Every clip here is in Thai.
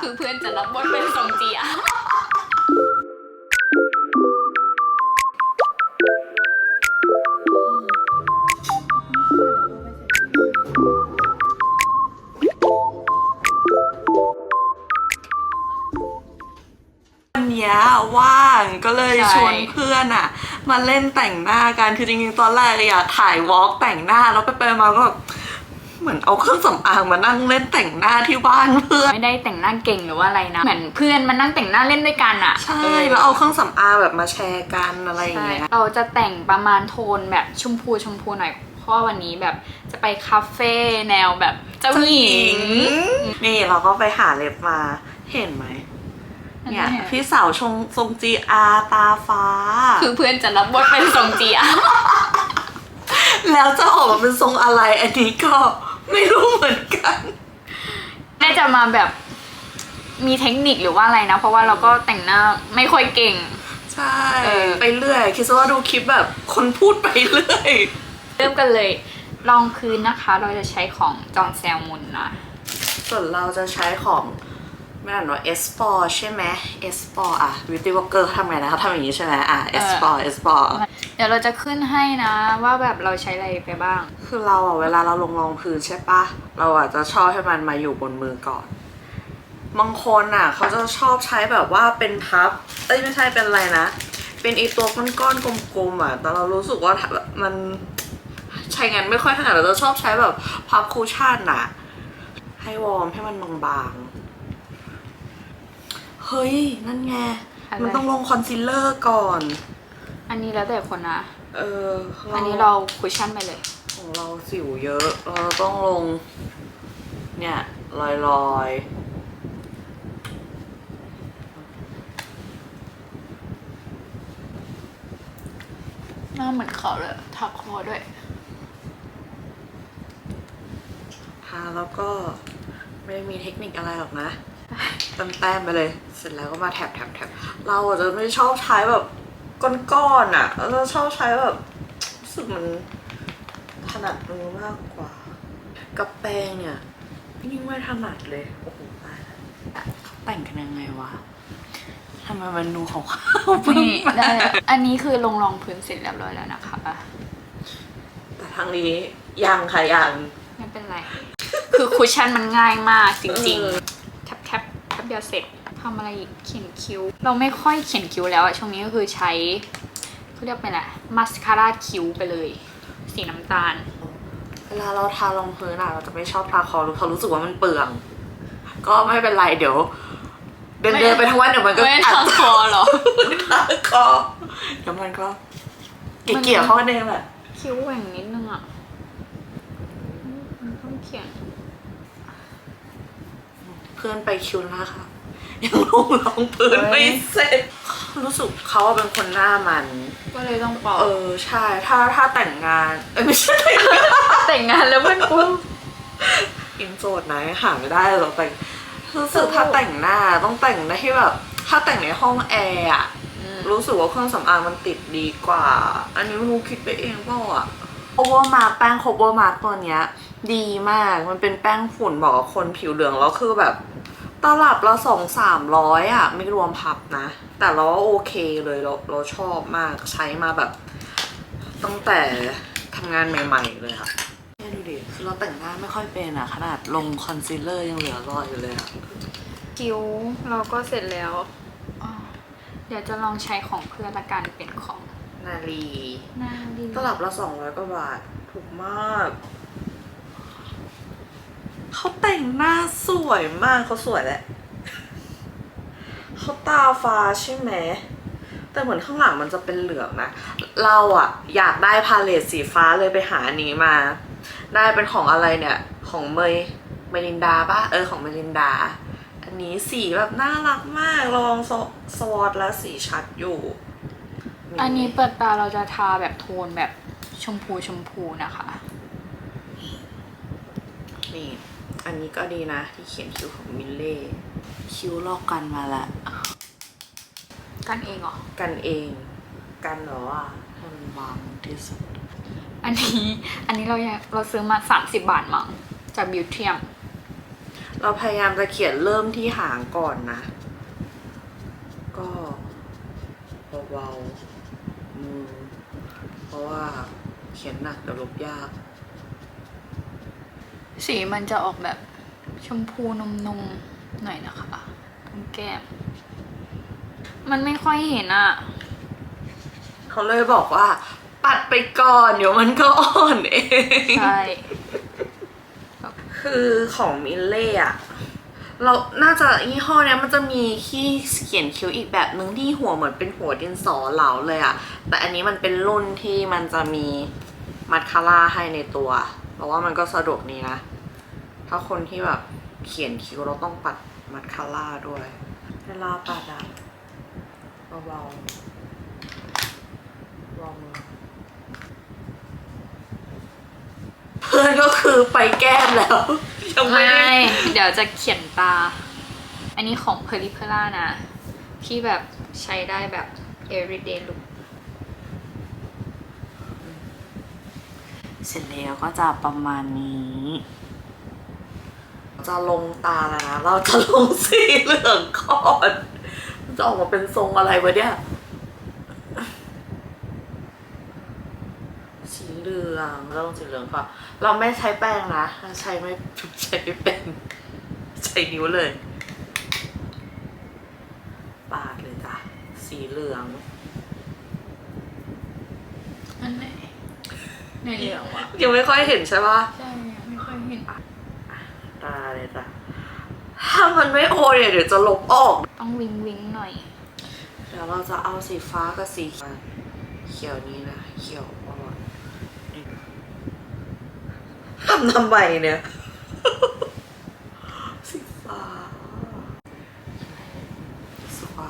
คือเพื่อนจะรับบทเป็นซองเจียวันเนี้ยว่างก็เลยใช่ชวนเพื่อนอะมาเล่นแต่งหน้ากัน คือจริงๆตอนแรกอยากถ่ายวอล์กแต่งหน้าแล้วไปไปๆมาก็แบบเห มือนเอาเครื่องสำอางมานั่งเล่นแต่งหน้าที่บ้านเพื่อนไม่ได้แต่งหน้าเก่งหรือว่าอะไรนะเหมือนเพื่อนมานั่งแต่งหน้าเล่นด้วยกันอะใช่แล้วเอาเครื่องสำอางแบบมาแชร์กันอะไรอย่างใช่เงี้ยเราจะแต่งประมาณโทนแบบชมพูชมพูหน่อยเพราะว่าวันนี้แบบจะไปคาเฟ่แนวแบบเจ้าหญิงนี่เราก็ไปหาเล็บมาเห็นไหมเนี่ยพี่สาวชงทรงจีอาตาฟ้า คือเพื่อนจะรับบทเป็นซองเจียแล้วจะออกมาเป็นทรงอะไรอันนี้ก็ ไม่รู้เหมือนกัน น่าจะมาแบบมีเทคนิคหรือว่าอะไรนะ เพราะว่าเราก็แต่งหน้าไม่ค่อยเก่ง ใช่ เออ ไปเรื่อย คิดซะว่าดูคลิปแบบคนพูดไปเรื่อย เริ่มกันเลยรองพื้นนะคะ เราจะใช้ของจอนแซลมุนนะ ส่วนเราจะใช้ของ ไม่อ่านว่า S p o r ใช่ไหม S p o r อะ Beauty Worker เขาทำไงนะเขาทำอย่างนี้ใช่ไหมอะ S p o r S p o r เดี๋ยวเราจะขึ้นให้นะว่าแบบเราใช้อะไรไปบ้าง คือเราอะเวลาเราลงรองพื้นใช่ปะเราอะจะชอบให้มันมาอยู่บนมือก่อนบางคนอะเขาจะชอบใช้แบบว่าเป็นพับ เอ้ยไม่ใช่เป็นอะไรนะ เป็นไอตัวก้อนๆกลมๆอะ แต่เรารู้สึกว่ามันใช้งานไม่ค่อยถนัดเราจะชอบใช้แบบพับคูชั่นอะ ให้วอร์มให้มันบางๆ เฮ้ย นั่นไง อะไร มันต้องลงคอนซีลเลอร์ก่อน อันนี้แล้วแต่คนนะ เอออันนี้เราคุชชั่นไปเลย ของเราสิวเยอะ เราต้องลง เนี่ย ลอยลอยๆหน้าเหมือนเขาเลยทับคอด้วยทาแล้วก็ไม่ได้มีเทคนิคอะไรหรอกนะ แต้มๆไปเลย เสร็จแล้วก็มาแถบแถบแถบเราอาจจะไม่ชอบใช้แบบก้อนๆอะเราชอบใช้แบบรู้สึกมันถนัดมือมากกว่า กับแป้งเนี่ยยิ่งไม่ถนัดเลย โอ้โหตายแล้วแต่งกันยังไงวะทำไมมันดูขาวๆปึ้งนี่ได้แล้วอันนี้คือลงรองพื้นเสร็จเรียบร้อยแล้วนะคะ แต่ทางนี้ยังค่ะยัง ไม่เป็นไร คือคุชชั่นมันง่ายมากจริงเออๆ เดียวเสร็จทำอะไรอีกเขียนคิ้ว เราไม่ค่อยเขียนคิ้วแล้วอะช่วงนี้ก็คือใช้เขาเรียกเป็นอะไรมัสคาร่าคิ้วไปเลย สีน้ำตาลเวลาเราทารองพื้นอะเราจะไม่ชอบทาคอเพราะรู้สึกว่ามันเปลือง ก็ไม่เป็นไรเดี๋ยว เดินไม่เดินไปทั้งวันเดี๋ยวมันก็ไม่ทางคอเหรอทาคอเดี๋ยวมันก็เกี่ยวๆเข้ากันเองแหละคิ้วแหว่งนิดนึงอะอืมมันต้องเขียน เพื่อนไปคิวนะคะยังลงรองพื้นไม่เสร็จ รู้สึกเขาอะเป็นคนหน้ามัน ก็เลยต้องปอกเออใช่ ถ้าถ้าแต่งงาน เอ้ยไม่ใช่แต่งงานแล้วเพื่อนกูอินโจทย์นะหาไม่ได้หรอกแต่งรู้สึกถ้าแต่งหน้าต้องแต่งในที่แบบ ถ้าแต่งในห้องแอร์อะรู้สึกว่าเครื่องสำอางมันติดดีกว่า อันนี้ไม่รู้คิดไปเองเปล่าอะ cover mark แป้ง cover mark ตัวเนี้ย ดีมากมันเป็นแป้งฝุ่นบอกกับคนผิวเหลืองแล้วคือแบบตลับละสองสามร้อยอะไม่รวมพับนะ แต่เราว่าโอเคเลยเราเราชอบมากใช้มาแบบ ตั้งแต่ทำงานใหม่ ๆ เลยอะเนี่ยดูดิคือเราแต่งหน้าไม่ค่อยเป็นอะขนาดลงคอนซีลเลอร์ยังเหลือรอยอยู่เลยอะคิ้วเราก็เสร็จแล้วอ่าเดี๋ยวจะลองใช้ของเพื่อนละกันเป็นของนาลีหน้าดีตลับละสองร้อยกว่าบาทถูกมาก เขาแต่งหน้าสวยมากเขาสวยแหละเขาตาฟ้าใช่ไหมแต่เหมือนข้างหลังมันจะเป็นเหลืองนะ เราอะอยากได้พาเลตสีฟ้าเลยไปหาอันนี้มา ได้เป็นของอะไรเนี่ย ของเมยเมลินดาปะเออของเมลินดา อันนี้สีแบบน่ารักมากลองสวสวอตแล้วสีชัดอยู่อันนี้เปิดตาเราจะทาแบบโทนแบบชมพูชมพูนะคะ นี่ อันนี้ก็ดีนะที่เขียนคิ้วของมิลเล่ คิ้วลอกกันมาละกันเองเหรอ กันเอง กันเหรอว่าให้มันบางที่สุด อันนี้อันนี้เราอยากเราซื้อมา 30 บาทมั้งจากบิวเทียม เราพยายามจะเขียนเริ่มที่หางก่อนนะ ก็เบาๆมือเพราะว่าเขียนหนักเดี๋ยวลบยาก สีมันจะออกแบบชมพูนมนมๆหน่อยนะคะตรงแก้ม มันไม่ค่อยเห็นอะ เขาเลยบอกว่า ปัดไปก่อน เดี๋ยวมันก็อ่อนเอง ใช่ คือของมิลเล่อะเราน่าจะยี่ห้อเนี้ยมันจะมีที่เขียนคิ้วอีกแบบนึงที่หัวเหมือนเป็นหัวดินสอเหลาเลยอะแต่อันนี้มันเป็นรุ่นที่มันจะมีมัดคาร่าให้ในตัว เพราะว่ามันก็สะดวกนี้นะ ถ้าคนที่แบบเขียนคิ้วเราต้องปัดมัดคาร่าด้วยเวลาปัดอะเบาๆลองเพื่อนก็คือไปแก้มแล้วยังไม่ไม่ได้ เดี๋ยวจะเขียนตา อันนี้ของเพลิเพล่านะ ที่แบบใช้ได้แบบ everyday look เสร็จแล้วก็จะประมาณนี้ จะลงตาแล้วนะ เราจะลงสีเหลืองก่อนมันจะออกมาเป็นทรงอะไรวะเนี่ยสีเหลืองเราลงสีเหลืองก่อนเราไม่ใช้แป้งนะเราใช้ไม่ใช้ไม่เป็นใช้นิ้วเลย ปาดเลยจ้ะสีเหลือง อันไหน ในเหลืองวะยังไม่ค่อยเห็นใช่ปะใช่ไม่ค่อยเห็นตาเลยจ้ะถ้ามันไม่โอเนี่ยเดี๋ยวจะลบออก ต้องวิงวิงหน่อย เดี๋ยวเราจะเอาสีฟ้ากับสีเขียวนี้นะ เขียวอ่อนนี่ทำทำไมเนี่ย สีฟ้าสีฟ้า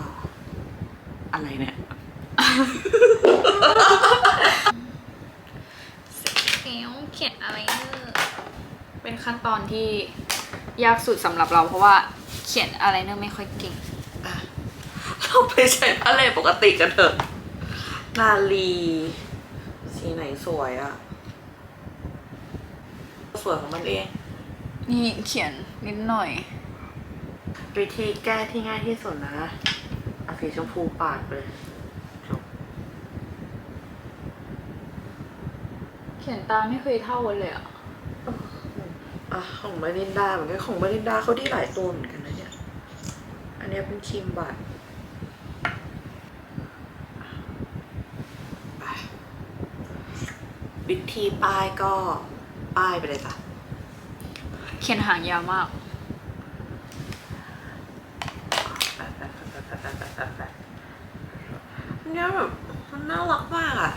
อะไรเนี่ย เขียวเขียนอะไรเนอร์เป็นขั้นตอนที่ยากสุดสำหรับเราเพราะว่าเขียนอะไรเนอร์ไม่ค่อยเก่ง อะเราไปใช้พาเลตปกติกันเถอะ นาลีสีไหนสวยอะสวยของมันเอง นี่เขียนนิดหน่อย วิธีแก้ที่ง่ายที่สุดนะเอาสีชมพูปาดไปเลย ขียนตามไม่เคยเท่ากันเลยอะอะของมารินดาเหมือนกันของมารินดาเขาได้หลายตัวเหมือนกันนะเนี่ย อันนี้เป็นคิมบัตรวิธีป้ายก็ป้ายไปเลยจ้ะเขียนหางยาวมาก เนี่ยแบบนน่ารักมากอะ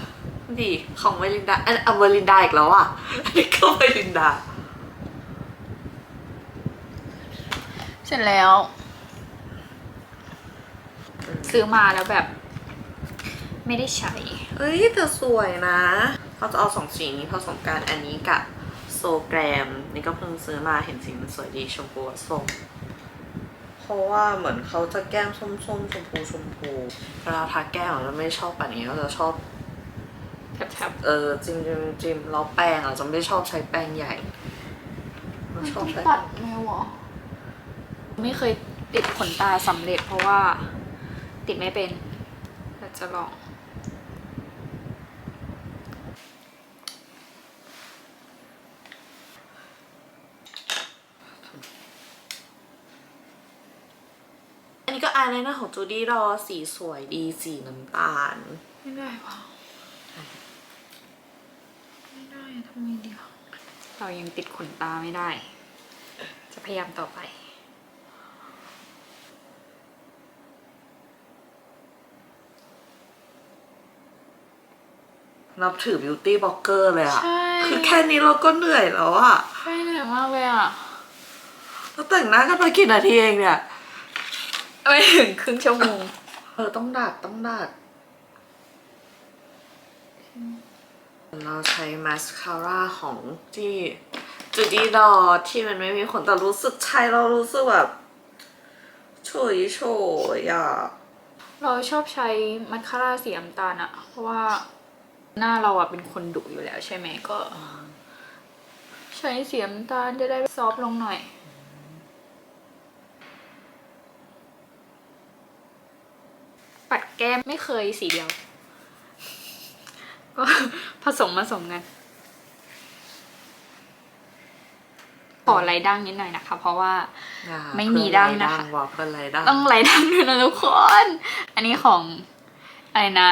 ดีของมารินดาอันเอามารินดาอีกแล้วอะอันนี้ก็มารินดา เสร็จแล้ว ซื้อมาแล้วแบบ ไม่ได้ใช้เฮ้ยแต่สวยนะเขาจะเอาสองสีนี้ผสมกันอันนี้กับโซแกรม นี่ก็เพิ่งซื้อมาเห็นสีมันสวยดีชมพูกับส้มเพราะว่าเหมือนเขาจะแก้มส้มๆชมพูชมพูเวลาทาแก้มเราจะไม่ชอบแบบนี้เราจะชอบ แทบเออจิมจิมจิมแล้วแป้งเราจะไม่ชอบใช้แป้งใหญ่เราชอบใช้ตัดไหมวะไม่เคยติดขนตาสำเร็จเพราะว่า ติดไม่เป็นแต่จะลอง อันนี้ก็อายไลเนอร์ของจูดี้รอสีสวยดีสีน้ำตาล ไม่ได้วะ ไม่ได้ทำไงดีวะเรายังติดขนตาไม่ได้ จะพยายามต่อไป นับถือบิวตี้บล็อกเกอร์เลยอะใช่ คือแค่นี้เราก็เหนื่อยแล้วอะใช่เหนื่อยมากเลยอะเราแต่งหน้ากันไปกี่นาทีเองเนี่ย ไม่ถึงครึ่งชั่วโมง เออต้องดัดต้องดัด เราใช้มาสคาร่าของที่จุดีดอที่มันไม่มีขนแต่รู้สึกใช้เรารู้สึกแบบโชยโชยอะเราชอบใช้มาสคาร่าสีน้ำตาลอะเพราะว่าหน้าเราอะเป็นคนดุอยู่แล้วใช่ไหมก็ ใช้สีน้ำตาลจะได้ซอฟลงหน่อยปัดแก้มไม่เคยสีเดียว ก็ผสมผสมกันขอไรดั้งนิดหน่อยนะคะ เพราะว่าอ่าไม่มีดั้งนะคะเพื่อไรดั้บอกเพื่อนไรดั้งต้องไรดั้งด้วยนะทุกคน อันนี้ของอะไรนะ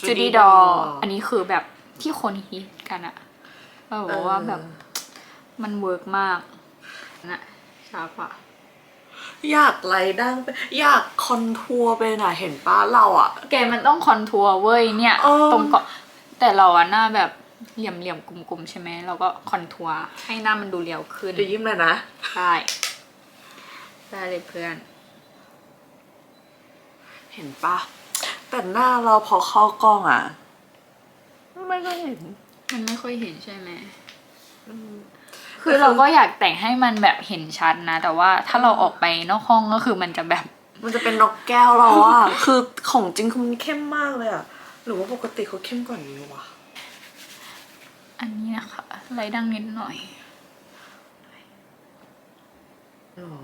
Judy จูดี้ดอ Doll อันนี้คือแบบที่คนฮิตกันอะเราบอกว่าแบบมันเวิร์กมากนะชาปะอยากไรดั้งไปอยากคอนทัวร์ไปน่ะเห็นป้าเราอะแกมันต้องคอนทัวร์เว้ยเนี่ยเออตรงเกาะ แต่เราอะหน้าแบบเหลี่ยมเหลี่ยมๆกลมๆใช่ไหมเราก็คอนทัวร์ให้หน้ามันดูเรียวขึ้นเดี๋ยวยิ้มเลยนะได้ได้เลยเพื่อน เห็นปะแต่หน้าเราพอเข้ากล้องอะไม่ก็เห็น มันไม่ค่อยเห็นใช่ไหมคือเราก็อยากแต่งให้มันแบบเห็นชัดนะ แต่ว่าถ้าเราออกไปนอกห้องก็คือมันจะแบบ มันจะเป็นนกแก้วเราอะคือของจริงคือมันเข้มมากเลยอะ หรือว่าปกติเขาเข้มกว่านี้วะ อันนี้นะคะไลท์ดังนิดหน่อย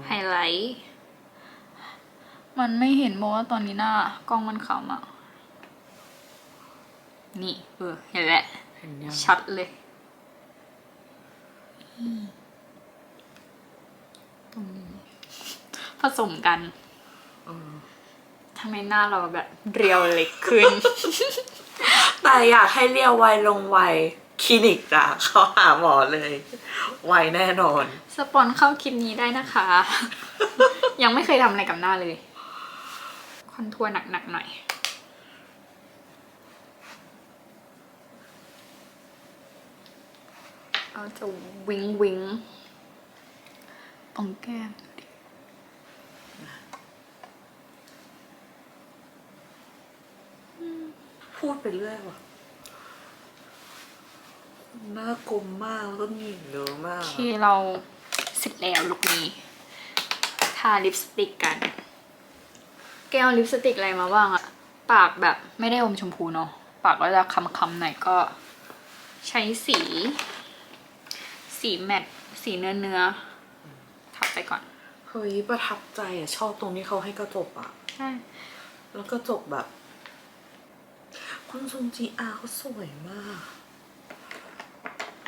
ไฮไลท์ มันไม่เห็นบอกว่าตอนนี้หน้ากล้องมันขำอะนี่ เออ เห็นแล้ว เห็นยัง ชัดเลย ตรงนี้ผสมกันอืม ทำไมหน้าเราแบบเรียวเล็กขึ้น แต่อยากให้เรียวไวลงไวคลินิกจ้ะเขาหาหมอเลย ไวแน่นอน สปอนเข้าคลิปนี้ได้นะคะ ยังไม่เคยทำอะไรกับหน้าเลย คอนทัวร์หนักๆหน่อยเอาจะวิงวิงตรงแก้มดูดิ พูดไปเรื่อยว่ะหน้ากลมมากแล้วก็หยิ่งเยอะมากโอเคเราเสร็จแล้วลุคนี้ ทาลิปสติกกัน แกเอาลิปสติกอะไรมาบ้างอะปากแบบไม่ได้อมชมพูเนาะ ปากก็จะคำๆหน่อยก็ ใช้สี สีแมตต์สีเนื้อเนื้อๆทับไปก่อน เฮ้ยประทับใจอะชอบตรงที่เขาให้กระจกอะใช่แล้วกระจกแบบ คุณซุงจีอาเขาสวยมาก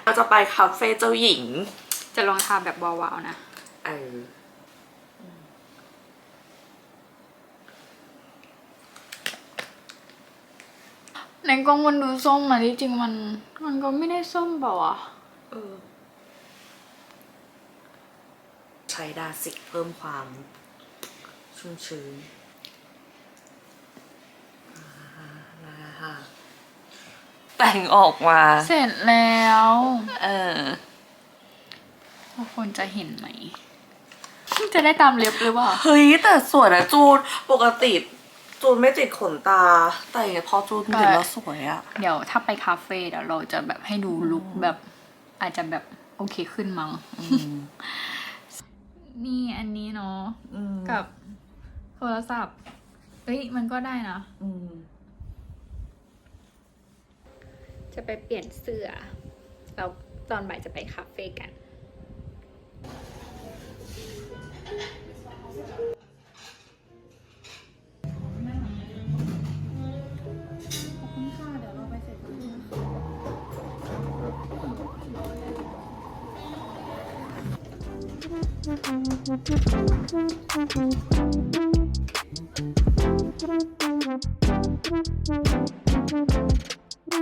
เราจะไปคาเฟ่เจ้าหญิง จะลองทาแบบวาวๆนะ เออในกล้องมันดูส้มอะที่จริงมัน มันก็ไม่ได้ส้มเปล่าอะเออ ใช้ดาสิกเพิ่มความชุ่มชื้นอ่านะคะ แต่งออกมา เสร็จแล้ว เออทุกคนจะเห็นไหม จะได้ตามเล็บหรือเปล่า เฮ้ยแต่สวยนะจูนปกติจูนไม่ติดขนตา แต่พอจูนติดแล้วสวยอะเดี๋ยวถ้าไปคาเฟ่เดี๋ยวเราจะแบบให้ดูลุคแบบอาจจะแบบโอเคขึ้นมั้งนี่อันนี้เนาะอืมกับโทรศัพท์ เฮ้ย มันก็ได้นะ อืม จะไปเปลี่ยนเสื้อเราตอนบ่ายจะไปคาเฟ่กัน ขอบคุณค่ะ เดี๋ยวเราไปเสร็จกันนะคะเดี๋ ย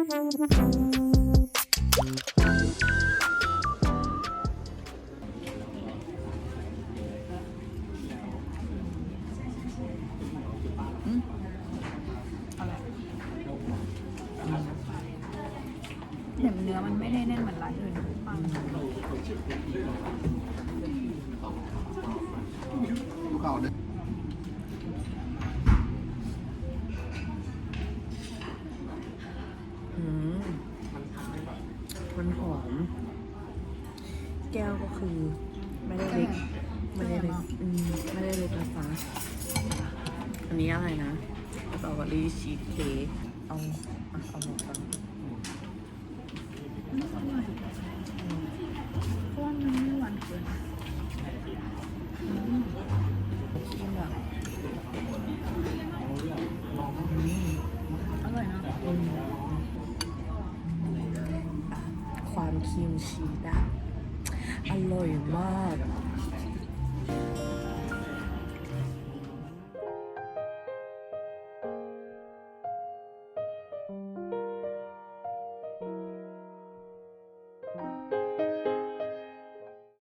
วเนื้อมันไม่ได้แน่นเหมือนร้านอื่นปังลูกเอืีชีเค้เอาเอาหมดก่อนก้อนมันไม่หวานเกินขี้หมาอร่อยนะความครีมชีสอะอร่อยมาก